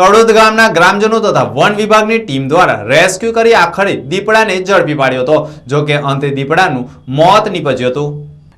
કડોદ ગામના ગ્રામજનો તથા વન વિભાગની ટીમ દ્વારા રેસ્ક્યુ કરી આખરે દીપડાને ઝડપી પાડ્યો હતો. જો કે અંતે દીપડાનું મોત નીપજ્યું હતું.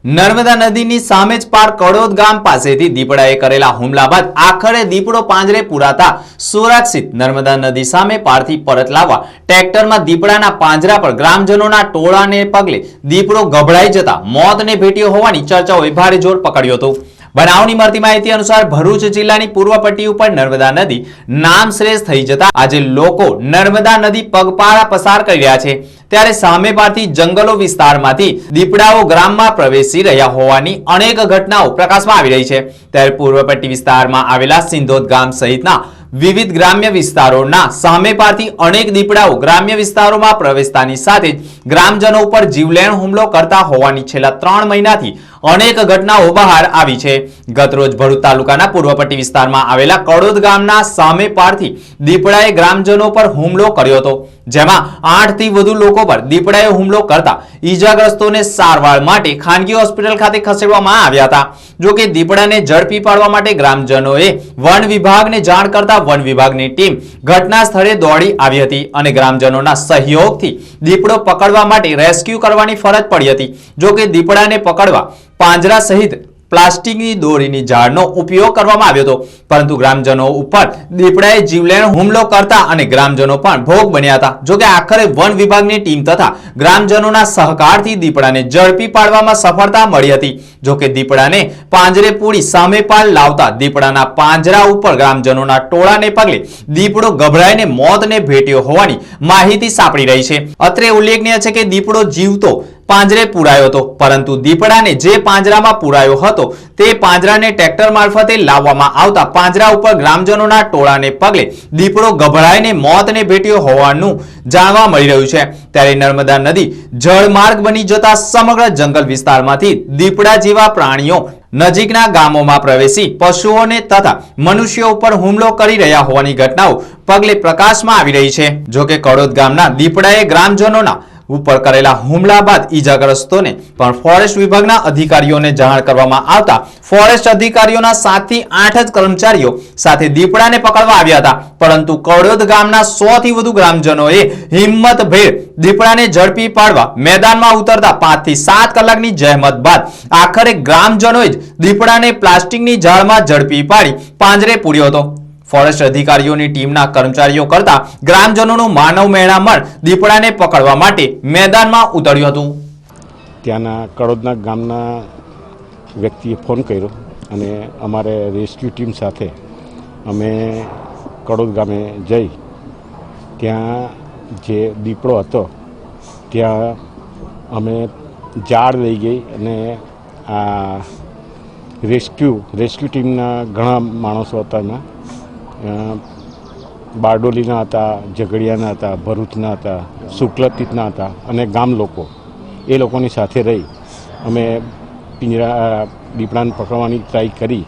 નર્મદા નદીની સામે જ પાર કડોદ ગામ પાસેથી દીપડાએ કરેલા હુમલા બાદ આખરે દીપડો પાંજરે પુરાતા સુરક્ષિત નર્મદા નદી સામે પારથી પરત લાવવા ટ્રેક્ટરમાં દીપડાના પાંજરા પર ગ્રામજનોના ટોળાને પગલે દીપડો ગભરાઈ જતા મોતને ભેટ્યો હોવાની ચર્ચાઓએ ભારે જોર પકડ્યો હતો. બનાવની મળતી માહિતી અનુસાર ભરૂચ જિલ્લાની પૂર્વ પટ્ટી ઉપર નર્મદા નદી નામશ્રેષ થઈ જતા આજે લોકો નર્મદા નદી પગપાળા પસાર કરી રહ્યા છે. ત્યારે સામે પારથી જંગલો વિસ્તારમાંથી દીપડાઓ ગ્રામમાં પ્રવેશી રહ્યા હોવાની અનેક ઘટનાઓ પ્રકાશમાં આવી રહી છે. ત્યારે પૂર્વ પટ્ટી વિસ્તારમાં આવેલા સિંધોદ ગામ સહિતના વિવિધ ગ્રામ્ય વિસ્તારોના સામે પારથી અનેક દીપડાઓ ગ્રામ્ય વિસ્તારોમાં પ્રવેશતાની સાથે ગ્રામજનો ઉપર જીવલેણ હુમલો કરતા હોવાની છેલ્લા ત્રણ મહિનાથી અનેક ઘટનાઓ બહાર આવી છે. ગતરોજ ભરૂચ તાલુકાના પૂર્વપટ્ટી વિસ્તારમાં આવેલા કડોદ ગામના સામે પારથી દીપડાએ ગ્રામજનો પર હુમલો કર્યો હતો, જેમાં આઠથી વધુ લોકો પર દીપડાએ હુમલો કરતા ઈજાગ્રસ્તોને સારવાર માટે ખાનગી હોસ્પિટલ ખાતે ખસેડવામાં આવ્યા હતા. જોકે દીપડાને ઝડપી પાડવા માટે ગ્રામજનોએ વન વિભાગને જાણ કરતા વન વિભાગની ટીમ ઘટના સ્થળે દોડી આવી હતી અને ગ્રામજનોના સહયોગથી દીપડો પકડવા માટે રેસ્ક્યુ કરવાની ફરજ પડી હતી. જોકે દીપડાને પકડવા પાંજરા સહિત પ્લાસ્ટિકની દોરીની ઝાડનો ઉપયોગ કરવામાં આવ્યો હતો. પરંતુ ગ્રામજનો ઉપર દીપડાએ જીવલેણ હુમલો કરતા અને ગ્રામજનો પણ ભોગ બન્યા હતા. જોકે આખરે વન વિભાગની ટીમ તથા ગ્રામજનોના સહકારથી દીપડાને ઝડપી પાડવામાં સફળતા મળી હતી. જોકે દીપડાને પાંજરે પૂરી સામે પાલ લાવતા દીપડાના પાંજરા ઉપર ગ્રામજનોના ટોળાને પગલે દીપડો ગભરાઈને મોતને ભેટ્યો હોવાની માહિતી સાંપડી રહી છે. અત્રે ઉલ્લેખનીય છે કે દીપડો જીવતો પાંજરે પુરાયો હતો. પરંતુ દીપડાને જે પાંજરામાં પુરાયો હતો, તે પાંજરાને ટ્રેક્ટર મારફતે લાવવામાં આવતા પાંજરા ઉપર ગ્રામજનોના ટોળાને પગલે દીપડો ગભરાઈને મોતને ભેટ્યો હોવાનું જાણવા મળી રહ્યું છે. ત્યારે નર્મદા નદી જળમાર્ગ બની જતા સમગ્ર જંગલ વિસ્તારમાંથી દીપડા જેવા પ્રાણીઓ નજીકના ગામોમાં પ્રવેશી પશુઓને તથા મનુષ્યો ઉપર હુમલો કરી રહ્યા હોવાની ઘટનાઓ પગલે પ્રકાશમાં આવી રહી છે. જોકે કડોદ ગામના દીપડાએ ગ્રામજનોના ઉપર કરેલા હુમલા બાદ ઈજાગ્રસ્તોને પણ ફોરેસ્ટ વિભાગના અધિકારીઓને જાણ કરવામાં આવતા ફોરેસ્ટ અધિકારીઓના સાતથી આઠ જ કર્મચારીઓ સાથે દીપડાને પકડવા આવ્યા હતા. પરંતુ કડોદ ગામના સો થી વધુ ગ્રામજનોએ હિંમતભેર દીપડાને ઝડપી પાડવા મેદાનમાં ઉતરતા પાંચથી સાત કલાકની જહેમત બાદ આખરે ગ્રામજનોએ જ દીપડાને પ્લાસ્ટિકની ઝાડમાં ઝડપી પાડી પાંજરે પૂર્યો હતો. ફોરેસ્ટ અધિકારીઓની ટીમના કર્મચારીઓ કરતા ગ્રામજનોનું માનવ મેળામણ દીપડાને પકડવા માટે મેદાનમાં ઉતર્યું હતું. ત્યાંના કડોદના ગામના વ્યક્તિએ ફોન કર્યો અને અમારે રેસ્ક્યુ ટીમ સાથે અમે કડોદ ગામે જઈ ત્યાં જે દીપડો હતો, ત્યાં અમે ઝાડ લઈ ગઈ અને આ રેસ્ક્યુ રેસ્ક્યુ ટીમના ઘણા માણસો હતા એમાં. બારડોલીના હતા, ઝઘડિયાના હતા, ભરૂચના હતા, શુક્લતીતના હતા અને ગામ લોકો. એ લોકોની સાથે રહી અમે પિંજરા દીપડાને પકડવાની ટ્રાય કરી.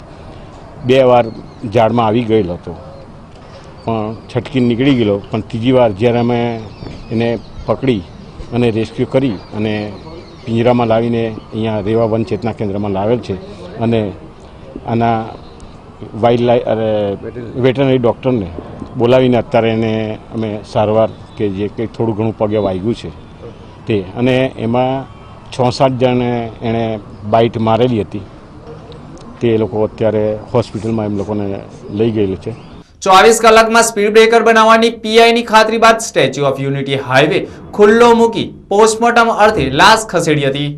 બે વાર ઝાડમાં આવી ગયેલો હતો. પણ છટકી નીકળી ગયેલો. પણ ત્રીજી વાર જ્યારે અમે એને પકડી અને રેસ્ક્યુ કરી અને પિંજરામાં લાવીને અહીંયા રેવા વન ચેતના કેન્દ્રમાં લાવેલ છે અને આના વાઇલ્ડ લાઈફ અરે, વેટરનરી ડૉક્ટરને બોલાવીને અત્યારે એને અમે સારવાર કે જે કંઈ થોડું ઘણું પગે વાગ્યું છે તે. અને એમાં છ સાત જણને એણે બાઇટ મારેલી હતી. તે લોકો અત્યારે હોસ્પિટલમાં એમ લોકોને લઈ ગયેલું છે. ચોવીસ કલાકમાં સ્પીડ બ્રેકર બનાવવાની પીઆઈની ખાતરી બાદ સ્ટેચ્યુ ઓફ યુનિટી હાઈવે ખુલ્લો મૂકી પોસ્ટમોર્ટમ અર્થે લાશ ખસેડી હતી.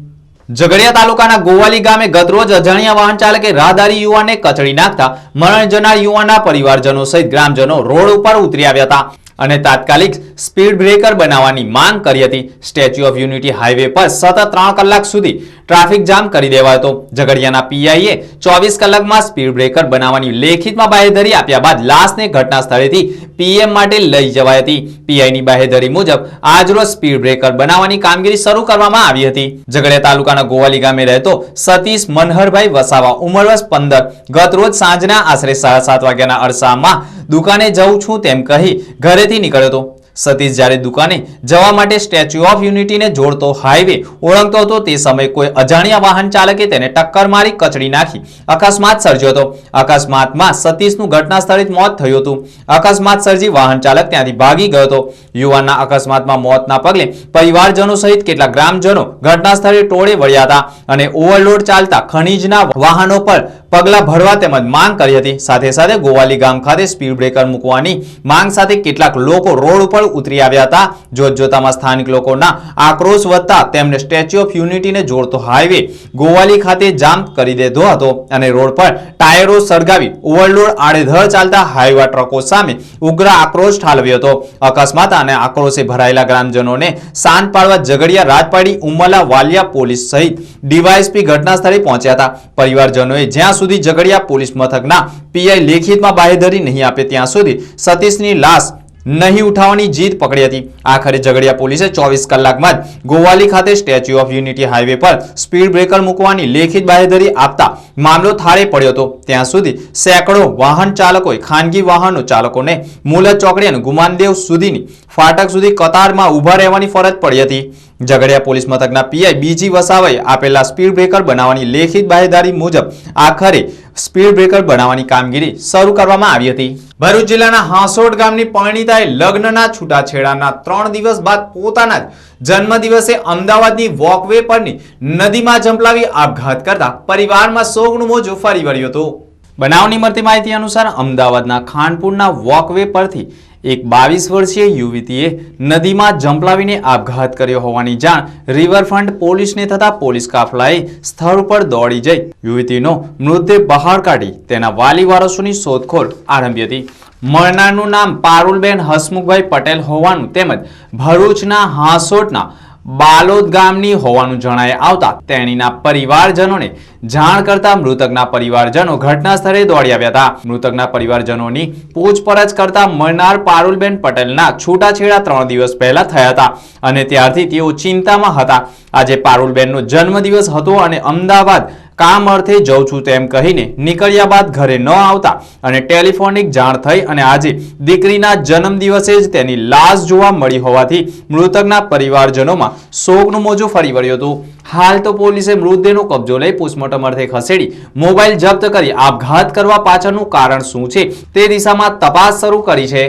ઝઘડિયા તાલુકાના ગોવાલી ગામે ગતરોજ અજાણ્યા વાહન ચાલકે રાહદારી યુવાનને કચડી નાખતા મરણ જનાર યુવાનના પરિવારજનો સહિત ગ્રામજનો રોડ ઉપર ઉતરી આવ્યા હતા અને તાત્કાલિક સ્પીડ બ્રેકર બનાવવાની માંગ કરી હતી. સ્ટેચ્યુ ઓફ યુનિટી હાઈવે પર સતત ત્રણ કલાક સુધી ટ્રાફિક જામ કરી દેવાયો હતો. ઝઘડિયાના પીઆઈએ ચોવીસ કલાકમાં સ્પીડ બ્રેકર બનાવવાની લેખિતમાં બાહેધરી આપ્યા બાદ લાશને ઘટના સ્થળેથી પીએમ માટે લઈ જવાઈ હતી. પીઆઈની બાહેધરી મુજબ આજરોજ સ્પીડ બ્રેકર બનાવવાની કામગીરી શરૂ કરવામાં આવી હતી. ઝઘડિયા તાલુકાના ગોવાલી ગામે રહેતો સતીશ મનહરભાઈ વસાવા ઉંમર વર્ષ પંદર. ગત રોજ સાંજના આશરે સાડા સાત વાગ્યાના અરસામાં દુકાને જઉં છું તેમ કહી ઘરેથી નીકળ્યો હતો. સતીશ જ્યારે દુકાને જવા માટે સ્ટેચ્યુ ઓફ યુનિટીને જોડતો હાઈવે ઓળંગતો હતો. તે સમયે કોઈ અજાણ્યા વાહન ચાલકે તેને ટક્કર મારી કચડી નાખી. અકસ્માત સર્જ્યો હતો. અકસ્માતમાં સતીશનું ઘટના સ્થળે જ મોત થયું હતું. અકસ્માત સર્જી વાહન ચાલક ત્યાંથી ભાગી ગયો હતો. યુવાનના અકસ્માતમાં મોતના પગલે પરિવારજનો સહિત કેટલાક ગ્રામજનો ઘટના સ્થળે ટોળે વળ્યા હતા અને ઓવરલોડ ચાલતા ખનીજના વાહનો પર પગલા ભરવા તેમજ માંગ કરી હતી. સાથે સાથે ગોવાલી ગામ ખાતે સ્પીડ બ્રેકર મૂકવાની માંગ સાથે કેટલાક લોકો રોડ ઉપર ઉતરી આવ્યા હતા. જોતજોતામાં સ્થાનિક લોકોના આક્રોશ વધતા તેમને સ્ટેચ્યુ ઓફ યુનિટીને જોડતો હાઈવે ગોવાલી ખાતે જામ કરી દીધો હતો અને રોડ પર ટાયરો સળગાવી ઓવરલોડ આડેધડ ચાલતા હાઈવા ટ્રકો સામે ઉગ્ર આક્રોશ ઠાલવ્યો હતો. અકસ્માત અને આક્રોશે ભરાયેલા ગ્રામજનોને શાંત પાડવા ઝઘડિયા રાજપાડી, ઉમલા, વાલિયા પોલીસ સહિત ડીવાયએસપી ઘટના સ્થળે પહોંચ્યા હતા. પરિવારજનોએ જ્યાં સુધી ઝઘડિયા પોલીસ મથકના પીઆઈ લેખિતમાં બાહેધરી નહીં આપે ત્યાં સુધી સતીશની લાશ નહીં ઉઠાવવાની જીત પકડી હતી. આખરે ઝઘડિયા પોલીસે ચોવીસ કલાકમાં જ ગોવાલી ખાતે સ્ટેચ્યુ ઓફ યુનિટી હાઈવે પર સ્પીડ બ્રેકર મૂકવાની લેખિત બાહેધરી આપતા મામલો થાળે પડ્યો હતો. ત્યાં સુધી સેંકડો વાહન ચાલકોએ ખાનગી વાહનો ચાલકોને મુલત ચોકડી અને ગુમાનદેવ સુધીની ફાટક સુધી કતારમાં ઊભા રહેવાની ફરજ પડી હતી. ઝઘડિયા પોલીસ મથકના પીઆઈ બીજી વસાવાએ આપેલા સ્પીડ બ્રેકર બનાવવાની લેખિત બાહેદારી મુજબ આખરે સ્પીડ બ્રેકર બનાવવાની કામગીરી શરૂ કરવામાં આવી હતી. ભરૂચ જિલ્લાના હાંસોડ ગામની પરિણીતાએ લગ્નના છૂટાછેડાના ત્રણ દિવસ બાદ પોતાના જ જન્મદિવસે અમદાવાદની વોકવે પરની નદીમાં ઝંપલાવી આપઘાત કરતા પરિવારમાં શોકનું મોજું ફરી વળ્યું હતું. બનાવની મળતી માહિતી અનુસાર અમદાવાદના ખાનપુરના વોકવે પરથી એક બાવીસ વર્ષીય યુવતીએ નદીમાં જંપલાવીને આપઘાત કર્યો હોવાની જાણ રિવરફ્રન્ટ પોલીસને થતા પોલીસ કાફલાએ સ્થળ ઉપર દોડી જઈ યુવતીનો મૃતદેહ બહાર કાઢી તેના વાલી વારસોની શોધખોળ આરંભી હતી. મરનારનું નામ પારુલબેન હસમુખભાઈ પટેલ હોવાનું તેમજ ભરૂચના હાંસોટના બાલોદ ગામની હોવાનું જણાય આવતા તેણીના પરિવારજનોને જાણ કરતા મૃતકના પરિવારજનો ઘટના સ્થળે દોડી આવ્યા હતા. મૃતકના પરિવારજનોની પૂછપરછ કરતા મરનાર પારુલબેન પટેલના છૂટાછેડા ત્રણ દિવસ પહેલા થયા હતા અને ત્યારથી તેઓ ચિંતામાં હતા. આજે પારુલબેનનો જન્મદિવસ હતો અને અમદાવાદ કામ અર્થે જઉં છું તેમ કહીને નીકળ્યા બાદ ઘરે ન આવતા અને ટેલિફોનિક જાણ થઈ અને આજે દીકરીના જન્મદિવસે જ તેની લાશ જોવા મળી હોવાથી મૃતકના પરિવારજનોમાં શોકનું મોજું ફરી વળ્યું હતું. હાલ તો પોલીસે મૃતદેહનો કબજો લઈ પોસ્ટમોર્ટમ અર્થે ખસેડી મોબાઈલ જપ્ત કરી આપઘાત કરવા પાછળનું કારણ શું છે તે દિશામાં તપાસ શરૂ કરી છે.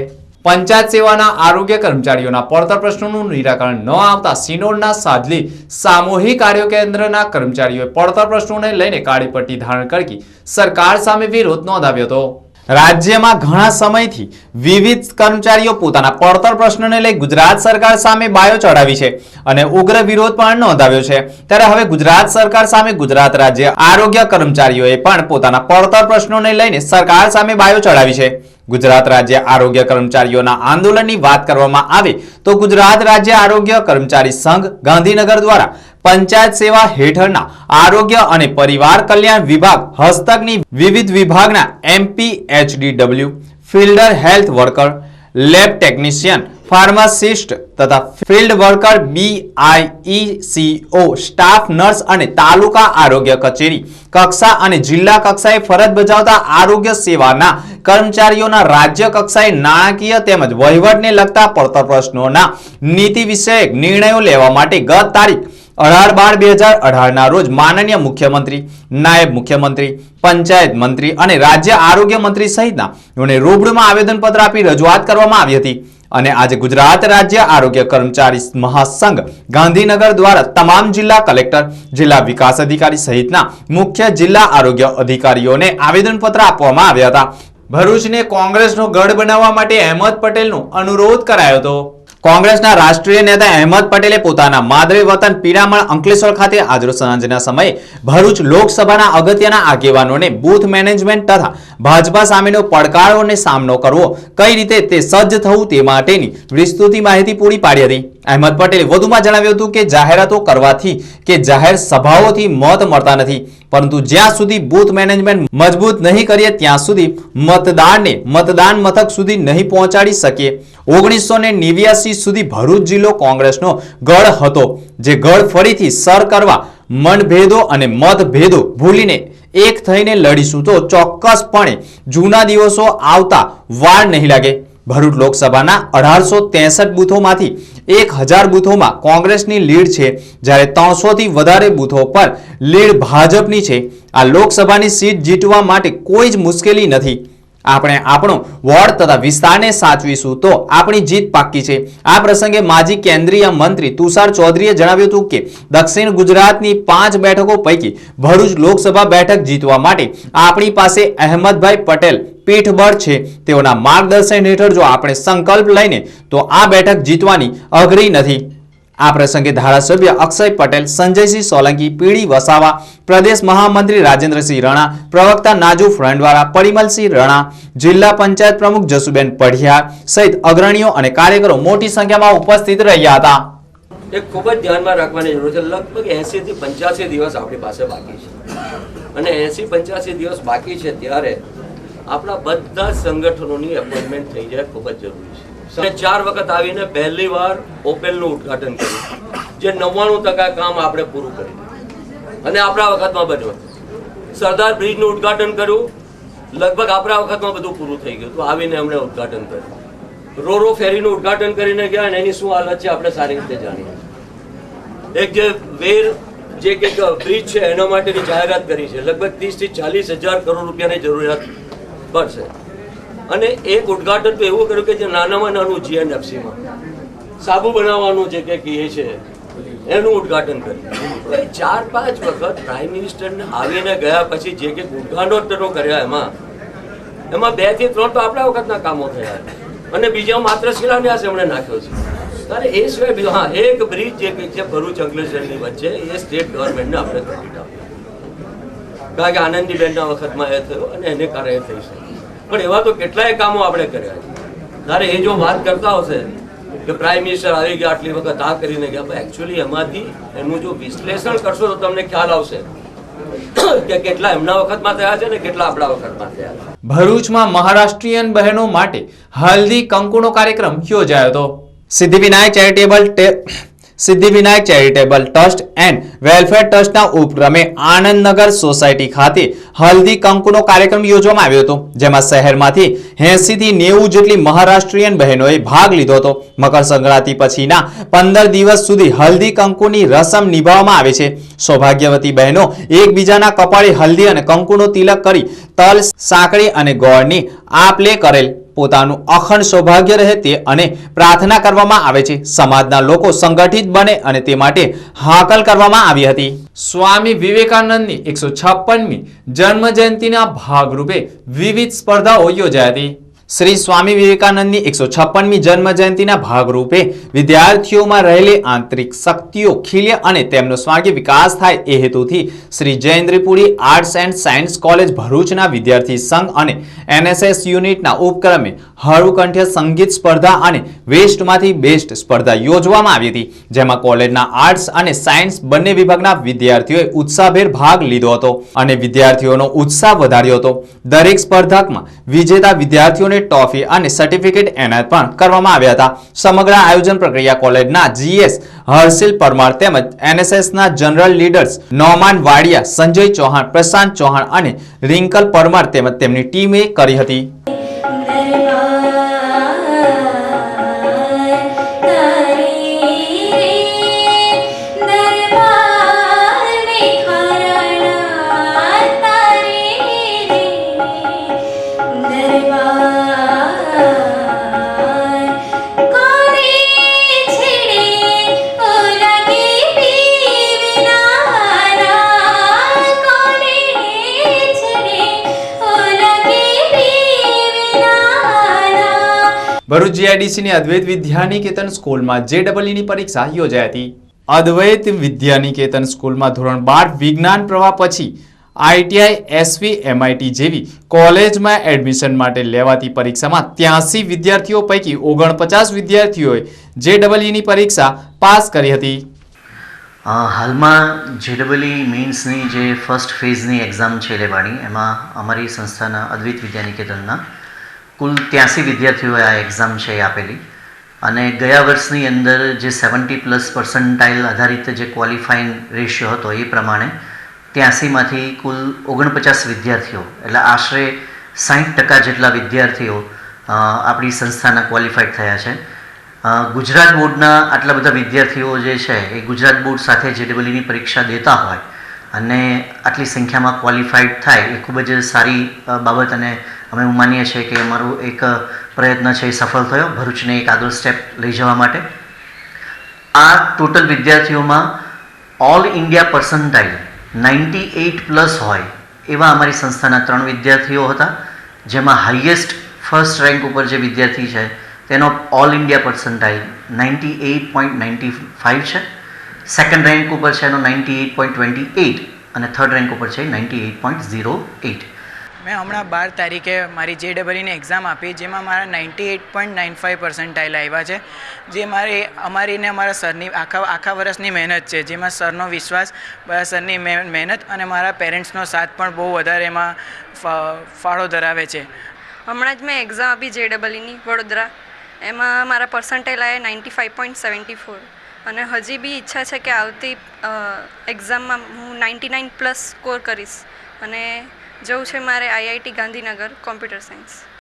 પંચાયત સેવાના આરોગ્ય કર્મચારીઓના પડતર પ્રશ્નોનું નિરાકરણ ન આવતા સિનોરના સાદલી સામૂહિક આરોગ્ય કેન્દ્રના કર્મચારીઓએ પડતર પ્રશ્નોને લઈને કાળી પટ્ટી ધારણ કરી સરકાર સામે વિરોધ નોંધાવ્યો હતો. રાજ્યમાં ઘણા સમયથી વિવિધ કર્મચારીઓ પોતાના પડતર પ્રશ્નને લઈ ગુજરાત સરકાર સામે બાયો ચડાવી છે અને ઉગ્ર વિરોધ પણ નોંધાવ્યો છે. ત્યારે હવે ગુજરાત સરકાર સામે ગુજરાત રાજ્ય આરોગ્ય કર્મચારીઓએ પણ પોતાના પડતર પ્રશ્નોને લઈને સરકાર સામે બાયો ચડાવી છે. ગુજરાત રાજ્ય આરોગ્ય કર્મચારીઓના આંદોલનની વાત કરવામાં આવે તો ગુજરાત રાજ્ય આરોગ્ય કર્મચારી સંઘ ગાંધીનગર દ્વારા પંચાયત સેવા હેઠળના આરોગ્ય અને પરિવાર કલ્યાણ વિભાગ હસ્તકની વિવિધ વિભાગના MP, HDW, fielder health worker, lab technician, pharmacist તથા field worker BIECO staff, nurse અને તાલુકા આરોગ્ય કચેરી, કક્ષા અને જિલ્લા કક્ષાએ ફરજ બજાવતા આરોગ્ય સેવાના કર્મચારીઓના રાજ્ય કક્ષાએ નાણાકીય તેમજ વહીવટને લગતા પડતર પ્રશ્નોના નીતિ વિષયક નિર્ણયો લેવા માટે ગત તારીખ અઢાર બાર બે હજાર અઢારના રોજ માનનીય મુખ્યમંત્રી, નાયબ મુખ્યમંત્રી, પંચાયત મંત્રી અને રાજ્ય આરોગ્ય મંત્રી સહિતના રૂબરૂમાં આવેદનપત્ર આપી રજૂઆત કરવામાં આવી હતી. અને આજે ગુજરાત રાજ્ય આરોગ્ય કર્મચારી મહાસંઘ ગાંધીનગર દ્વારા તમામ જિલ્લા કલેક્ટર, જિલ્લા વિકાસ અધિકારી સહિતના મુખ્ય જિલ્લા આરોગ્ય અધિકારીઓને આવેદનપત્ર આપવામાં આવ્યા હતા. ભરૂચને કોંગ્રેસનો ગઢ બનાવવા માટે અહેમદ પટેલનો અનુરોધ કરાયો હતો. કોંગ્રેસના રાષ્ટ્રીય નેતા અહેમદ પટેલે પોતાના માદરે વતન પીરામણ અંકલેશ્વર ખાતે આજરોજ સાંજના સમયે ભરૂચ લોકસભાના અગત્યના આગેવાનોને બૂથ મેનેજમેન્ટ તથા ભાજપા સામેનો પડકારોને સામનો કરવો. કઈ રીતે તે સજ્જ થવું તે માટેની વિસ્તૃતિ માહિતી પૂરી પાડી હતી. અહેમદ પટેલે વધુમાં જણાવ્યું હતું કે જાહેરાતો કરવાથી કે જાહેર સભાઓથી મત મળતા નથી. પરંતુ જ્યાં સુધી બૂથ મેનેજમેન્ટ મજબૂત નહીં કરીએ, ત્યાં સુધી મતદારને મતદાન મથક સુધી નહીં પહોંચાડી શકીએ. ઓગણીસો ને નેવ્યાસી સુધી ભરૂચ જિલ્લો કોંગ્રેસનો ગઢ હતો, જે ગઢ ફરીથી સર કરવા મનભેદો અને મતભેદો ભૂલીને એક થઈને લડીશું. તો ચોક્કસપણે જૂના દિવસો આવતા વાર નહીં લાગે. ભરૂચ લોકસભાના અઢારસો ત્રેસઠ બૂથોમાંથી એક હજાર બૂથોમાં કોંગ્રેસની લીડ છે. જ્યારે ત્રણસોથી વધારે બૂથો પર લીડ ભાજપની છે. આ લોકસભાની સીટ જીતવા માટે કોઈ જ મુશ્કેલી નથી. આપણે આપણો વોર્ડ તથા વિસ્તારને સાચવીશું. તો આપણી જીત પાક્કી છે. આ પ્રસંગે માજી કેન્દ્રીય મંત્રી તુષાર ચૌધરીએ જણાવ્યું હતું કે, દક્ષિણ ગુજરાતની પાંચ બેઠકો પૈકી ભરૂચ લોકસભા બેઠક જીતવા માટે આપણી પાસે અહેમદભાઈ પટેલ પીઠબળ છે. તેઓના માર્ગદર્શન હેઠળ જો આપણે સંકલ્પ લઈને તો આ બેઠક જીતવાની અઘરી નથી. આ પ્રસંગે ધારાસભ્ય અક્ષય પટેલ, સંજયસિંહ સોલંકી પીડી વસાવા, પ્રદેશ મહામંત્રી રાજેન્દ્રસિંહ રણા, પ્રવક્તા નાજુ ફ્રંડવાળા પરિમલસિંહ રણા, જિલ્લા પંચાયત પ્રમુખ જસુબેન પઢિયાર સહિત અગ્રણીઓ અને કાર્યકરો મોટી સંખ્યામાં ઉપસ્થિત રહ્યા હતા. એ ખૂબ જ ધ્યાનમાં રાખવાની જરૂર છે. લગભગ એસી થી પંચ્યાસી દિવસ આપણી પાસે બાકી છે. અને એંસી પંચ્યાસી દિવસ બાકી છે ત્યારે આપણા બધા સંગઠનોની એપોઇન્ટમેન્ટ થઈ જાય ખૂબ જ જરૂરી છે. અને ચાર વખત આવીને પહેલી વાર ઓપેલનું ઉદઘાટન કર્યું. જે નવ્વાણું ટકા કામ આપણે પૂરું કર્યું. અને આપણા વખતમાં બન્યું સરદાર બ્રિજનું ઉદઘાટન કર્યું. લગભગ આપણા વખતમાં બધું પૂરું થઈ ગયું તો આવીને એમણે ઉદઘાટન કર્યું. રોરો ફેરીનું ઉદ્ઘાટન કરીને ગયા અને એની શું હાલત છે આપણે સારી રીતે જાણીએ એક જે વેર, જે કંઈક બ્રિજ છે, એના માટેની જાહેરાત કરી છે. લગભગ ત્રીસથી ચાલીસ હજાર કરોડ રૂપિયાની જરૂરિયાત પડશે. અને એક ઉદ્ઘાટન તો એવું કર્યું કે જે નાનામાં નાનું જીએનએફસીમાં સાબુ બનાવવાનું જે કે કહે છે, એનું ઉદ્ઘાટન કર્યું. એ ચાર પાંચ વખત પ્રાઇમ મિનિસ્ટરને આવીને ગયા પછી જે કે ઉદઘાટનો કર્યા એમાં એમાં બેથી ત્રણ તો આપણા વખતના કામો થયા. અને બીજા માત્ર શિલાન્યાસ એમણે નાખ્યો છે. ત્યારે એ સિવાય બીજો, હા, એક બ્રિજ જે કંઈક છે ભરૂચ અંકલેશ્વરની વચ્ચે, એ સ્ટેટ ગવર્મેન્ટને આપણે કારણ કે આનંદીબેનના વખતમાં એ થયો અને એને કારણે થઈ શકે પણ એવા તો કેટલાય કામો આપણે કર્યા છે. ત્યારે એ જો વાત કરતા હશે કે પ્રાઇમ મિનિસ્ટર આવી ગયા આટલી વખત, આ કરીને ગયા એકચ્યુઅલી એમાંથી એનું જો વિશ્લેષણ કરશો તો તમને ખ્યાલ આવશે કે કેટલા એમના વખતમાં થયા છે ને કેટલા આપણા વખતમાં ભરૂચમાં મહારાષ્ટ્રીયન બહેનો માટે હલ્દી કંકુનો કાર્યક્રમ યોજાયો હતો. Siddhivinayak charitable Siddhivinayak charitable trust and welfare ટ્રસ્ટના ઉપક્રમે આનંદનગર સોસાયટી ખાતે હલ્દી કંકુનો કાર્યક્રમ યોજવામાં આવ્યો હતો, જેમાં શહેરમાંથી એંસીથી નેવું જેટલી મહારાષ્ટ્રીયન બહેનોએ ભાગ લીધો હતો. મકર સંક્રાંતિ પછીના પંદર દિવસ સુધી હલ્દી કંકુની રસમ નિભાવવામાં આવે છે. સૌભાગ્યવતી બહેનો એકબીજાના કપાળે હલ્દી અને કંકુનો તિલક કરી તલ, સાંકળી અને ગોળની આપ લે કરેલ પોતાનું અખંડ સૌભાગ્ય રહે તે અને પ્રાર્થના કરવામાં આવે છે. સમાજના લોકો સંગઠિત બને અને તે માટે હાકલ કરવામાં આવી હતી. સ્વામી વિવેકાનંદની એકસો છપ્પનમી જન્મ જયંતિના ભાગરૂપે વિવિધ સ્પર્ધાઓ યોજાઈ હતી. શ્રી સ્વામી વિવેકાનંદની એકસો છપ્પનમી જન્મ જયંતિના ભાગરૂપે વિદ્યાર્થીઓમાં રહેલી આંતરિક શક્તિઓ ખીલે અને તેમનો સ્વાગી વિકાસ થાય એ હેતુથી Shri Jayendrapuri arts and science college ભરૂચના વિદ્યાર્થી સંઘ અને એનએસએસ યુનિટના ઉપક્રમે હળુકંઠ્ય સંગીત સ્પર્ધા અને વેસ્ટમાંથી બેસ્ટ સ્પર્ધા યોજવામાં આવી હતી, જેમાં કોલેજના આર્ટ્સ અને સાયન્સ બંને વિભાગના વિદ્યાર્થીઓએ ઉત્સાહભેર ભાગ લીધો હતો અને વિદ્યાર્થીઓનો ઉત્સાહ વધાર્યો હતો. દરેક સ્પર્ધકમાં વિજેતા વિદ્યાર્થીઓને ટ્રોફી અને સર્ટિફિકેટ એનાયત પણ કરવામાં આવ્યા હતા. સમગ્ર આયોજન પ્રક્રિયા કોલેજના જીએસ હર્ષિલ પરમાર તેમજ એનએસએસના જનરલ લીડર્સ નોમાન વાડિયા, સંજય ચૌહાણ, પ્રશાંત ચૌહાણ અને રિંકલ પરમાર તેમજ તેમની ટીમે કરી હતી. ભરૂચ જીઆઈડીસીની અદ્વૈત વિદ્યાનિકેતન સ્કૂલમાં જે જેડબલઈની પરીક્ષા યોજાઈ હતી. અદ્વૈત વિદ્યાનિકેતન સ્કૂલમાં ધોરણ બાર વિજ્ઞાન પ્રવાહ પછી આઈટીઆઈ એસવી એમઆઈટી જેવી કોલેજમાં એડમિશન માટે લેવાતી પરીક્ષામાં ત્યાંસી વિદ્યાર્થીઓ પૈકી ઓગણપચાસ વિદ્યાર્થીઓએ જે ડબલઈની પરીક્ષા પાસ કરી હતી. હાલમાં જે ડબલઈ મીન્સની જે ફર્સ્ટ ફેઝની એક્ઝામ છે લેવાની એમાં અમારી સંસ્થાના અદ્વૈત વિદ્યાનિકેતનના કુલ ત્યાંસી વિદ્યાર્થીઓએ આ એક્ઝામ છે એ આપેલી. અને ગયા વર્ષની અંદર જે સેવન્ટી પ્લસ પર્સન્ટાઇલ આધારિત જે ક્વોલિફાઇંગ રેશિયો હતો એ પ્રમાણે ત્યાંસીમાંથી કુલ ઓગણપચાસ વિદ્યાર્થીઓ, એટલે આશરે સાઠ ટકા જેટલા વિદ્યાર્થીઓ આપણી સંસ્થાના ક્વોલિફાઈડ થયા છે. ગુજરાત બોર્ડના આટલા બધા વિદ્યાર્થીઓ જે છે એ ગુજરાત બોર્ડ સાથે જેડબલીની પરીક્ષા દેતા હોય અને આટલી સંખ્યામાં ક્વોલિફાઈડ થાય એ ખૂબ જ સારી બાબત અને અમે એવું માનીએ છીએ કે અમારો એક પ્રયત્ન છે એ સફળ થયો, ભરૂચને એક આગળ સ્ટેપ લઈ જવા માટે. આ ટોટલ વિદ્યાર્થીઓમાં all India percentile ninety eight plus હોય એવા અમારી સંસ્થાના ત્રણ વિદ્યાર્થીઓ હતા, જેમાં હાઈએસ્ટ ફર્સ્ટ રેન્ક ઉપર જે વિદ્યાર્થી છે, તેનો all India percentile ninety eight point ninety five છે. સેકન્ડ રેન્ક ઉપર છે એનો ninety eight point twenty eight અને થર્ડ રેન્ક ઉપર છે ninety eight point zero eight મેં હમણાં બાર તારીખે મારી જે ડબલની એક્ઝામ આપી, જેમાં મારા ninety eight point nine five percentile આવ્યા છે. જે મારી, અમારી ને અમારા સરની, આખા આખા વર્ષની મહેનત છે, જેમાં સરનો વિશ્વાસ સરની મહે- મહેનત અને મારા પેરેન્ટ્સનો સાથ પણ બહુ વધારે એમાં ફાળો ધરાવે છે. હમણાં જ મેં એક્ઝામ આપી જે ડબલઈની વડોદરા. એમાં મારા પર્સન્ટેજ આવ્યા ninety five point seventy four અને હજી બી ઈચ્છા છે કે આવતી એક્ઝામમાં હું નાઇન્ટી નાઇન પ્લસ સ્કોર કરીશ. અને જવું છે મારે આઈઆઈટી ગાંધીનગર કોમ્પ્યુટર સાયન્સ.